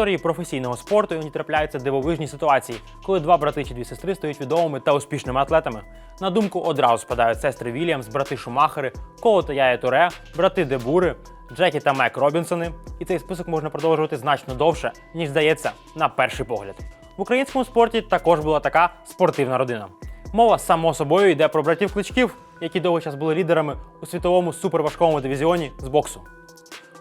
історії професійного спорту іноді трапляються дивовижні ситуації, коли два брати чи дві сестри стають відомими та успішними атлетами. На думку одразу спадають сестри Вільямс, брати Шумахери, Коло та Яя Туре, брати Дебури, Джекі та Мек Робінсони. І цей список можна продовжувати значно довше, ніж здається на перший погляд. В українському спорті також була така спортивна родина. Мова само собою йде про братів кличків, які довгий час були лідерами у світовому суперважкому дивізіоні з боксу.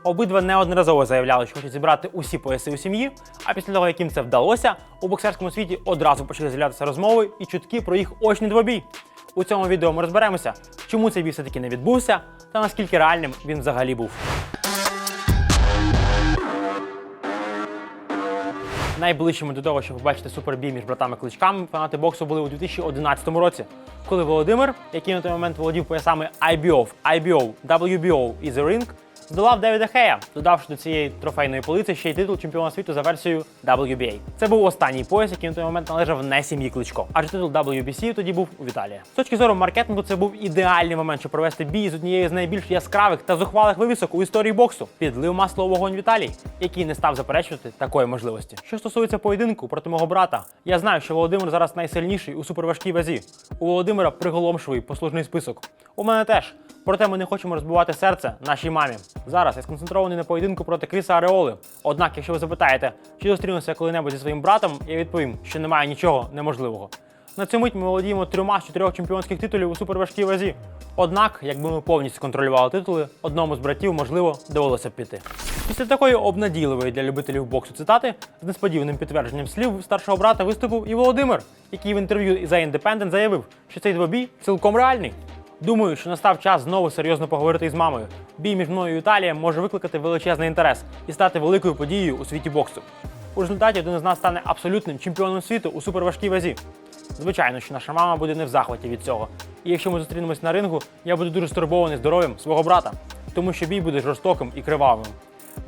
Обидва неодноразово заявляли, що хочуть зібрати усі пояси у сім'ї. А після того, як їм це вдалося, у боксерському світі одразу почали з'являтися розмови і чутки про їх очний двобій. У цьому відео ми розберемося, чому цей бій все-таки не відбувся, та наскільки реальним він взагалі був. Найближчими до того, щоб побачити супербій між братами кличками, фанати боксу були у 2011 році, коли Володимир, який на той момент володів поясами IBO, IBO, WBO і The Ring, здолав Девіда Хея, додавши до цієї трофейної полиці ще й титул чемпіона світу за версією WBA. Це був останній пояс, який на той момент належав не сім'ї кличко, адже титул WBC тоді був у Віталія. З точки зору маркетингу, це був ідеальний момент, щоб провести бій з однією з найбільш яскравих та зухвалих вивісок у історії боксу. Підлив масло вогонь Віталій, який не став заперечувати такої можливості. Що стосується поєдинку проти мого брата, я знаю, що Володимир зараз найсильніший у суперважкій вазі. У Володимира приголомшливий послужний список. У мене теж. Проте ми не хочемо розбивати серце нашій мамі. Зараз я сконцентрований на поєдинку проти Кріса Ареоли. Однак, якщо ви запитаєте, чи зустрінуся коли-небудь зі своїм братом, я відповім, що немає нічого неможливого. На цю мить ми володіємо трьома з чотирьох чемпіонських титулів у суперважкій вазі. Однак, якби ми повністю контролювали титули, одному з братів, можливо, довелося б піти. Після такої обнадійливої для любителів боксу цитати з несподіваним підтвердженням слів старшого брата виступив і Володимир, який в інтерв'ю за Independent заявив, що цей двобій цілком реальний. Думаю, що настав час знову серйозно поговорити із мамою. Бій між мною і Віталієм може викликати величезний інтерес і стати великою подією у світі боксу. У результаті один із нас стане абсолютним чемпіоном світу у суперважкій вазі. Звичайно, що наша мама буде не в захваті від цього. І якщо ми зустрінемось на рингу, я буду дуже стурбований здоров'ям свого брата, тому що бій буде жорстоким і кривавим.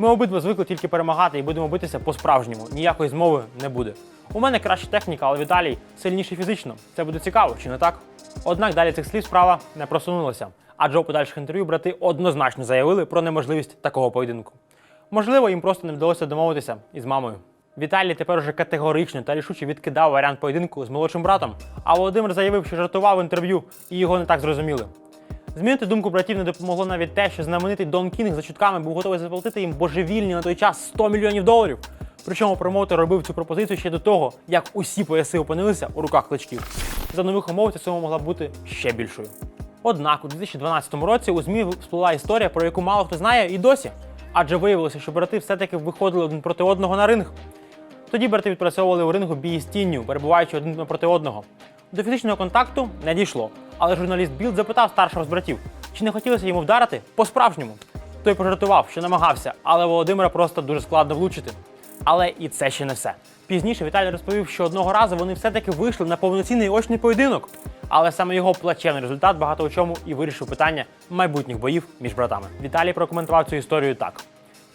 Ми обидва звикли тільки перемагати і будемо битися по-справжньому. Ніякої змови не буде. У мене краща техніка, але Віталій сильніший фізично. Це буде цікаво, чи не так? Однак далі цих слів справа не просунулася, адже у подальших інтерв'ю брати однозначно заявили про неможливість такого поєдинку. Можливо, їм просто не вдалося домовитися із мамою. Віталій тепер уже категорично та рішуче відкидав варіант поєдинку з молодшим братом, а Володимир заявив, що жартував інтерв'ю і його не так зрозуміли. Змінити думку братів не допомогло навіть те, що знаменитий Дон Кінг за чутками був готовий заплатити їм божевільні на той час 100 мільйонів доларів. Причому промоутер робив цю пропозицію ще до того, як усі пояси опинилися у руках кличків. За нових умов ця сума могла бути ще більшою. Однак у 2012 році у ЗМІ всплила історія, про яку мало хто знає і досі. Адже виявилося, що брати все-таки виходили один проти одного на ринг. Тоді брати відпрацьовували у рингу бій з тінню, перебуваючи один проти одного. До фізичного контакту не дійшло, але журналіст Білд запитав старшого з братів, чи не хотілося йому вдарити по-справжньому. Той пожартував, що намагався, але Володимира просто дуже складно влучити. Але і це ще не все. Пізніше Віталій розповів, що одного разу вони все-таки вийшли на повноцінний очний поєдинок. Але саме його плачевний результат багато у чому і вирішив питання майбутніх боїв між братами. Віталій прокоментував цю історію так.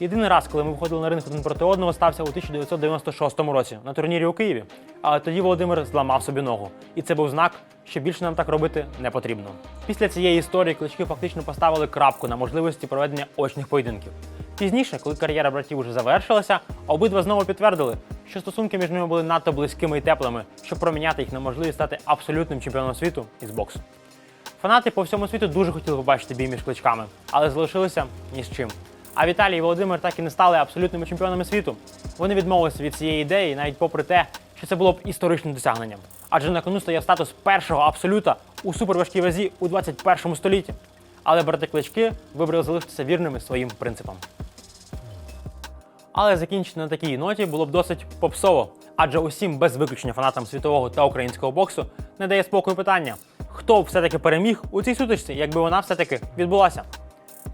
Єдиний раз, коли ми виходили на ринг один проти одного, стався у 1996 році на турнірі у Києві. Але тоді Володимир зламав собі ногу. І це був знак, що більше нам так робити не потрібно. Після цієї історії клички фактично поставили крапку на можливості проведення очних поєдинків. Пізніше, коли кар'єра братів уже завершилася, обидва знову підтвердили, що стосунки між ними були надто близькими і теплими, щоб проміняти їх на можливість стати абсолютним чемпіоном світу із боксу. Фанати по всьому світу дуже хотіли побачити бій між кличками, але залишилися ні з чим. А Віталій і Володимир так і не стали абсолютними чемпіонами світу. Вони відмовилися від цієї ідеї, навіть попри те, що це було б історичним досягненням. Адже на кону стояв статус першого абсолюта у суперважкій вазі у 21 столітті. Але брати клички вибрали залишитися вірними своїм принципам. Але закінчити на такій ноті було б досить попсово, адже усім без виключення фанатам світового та українського боксу не дає спокою питання, хто б все-таки переміг у цій сутичці, якби вона все-таки відбулася.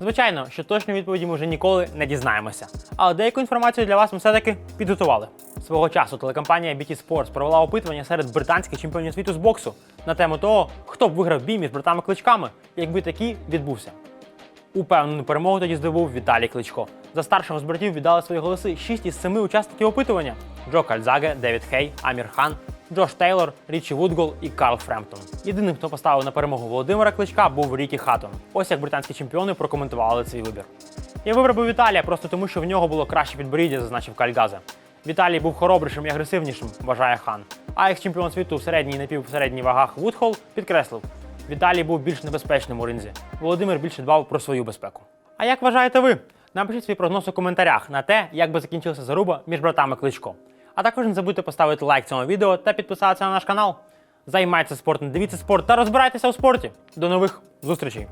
Звичайно, що точної відповіді ми вже ніколи не дізнаємося. Але деяку інформацію для вас ми все-таки підготували. Свого часу телекомпанія BT Sports провела опитування серед британських чемпіонів світу з боксу на тему того, хто б виграв бій між братами-кличками, якби такий відбувся. Упевнену перемогу тоді здобув Віталій Кличко. За старшого з братів віддали свої голоси 6 із 7 учасників опитування: Джо Кальзаге, Девід Хей, Амір Хан, Джош Тейлор, Річі Вудгол і Карл Фремптон. Єдиним, хто поставив на перемогу Володимира Кличка, був Рікі Хаттон. Ось як британські чемпіони прокоментували свій вибір. Я вибрав би Віталія просто тому, що в нього було краще підборіддя, зазначив Кальгазе. Віталій був хоробрішим і агресивнішим, вважає хан. А екс-чемпіон світу в середній і напівсередній вагах Вудхол підкреслив, Віталій був більш небезпечним у ринзі. Володимир більше дбав про свою безпеку. А як вважаєте ви? Напишіть свій прогноз у коментарях на те, як би закінчилася заруба між братами Кличко. А також не забудьте поставити лайк цьому відео та підписатися на наш канал. Займайтеся спортом, дивіться спорт та розбирайтеся у спорті. До нових зустрічей!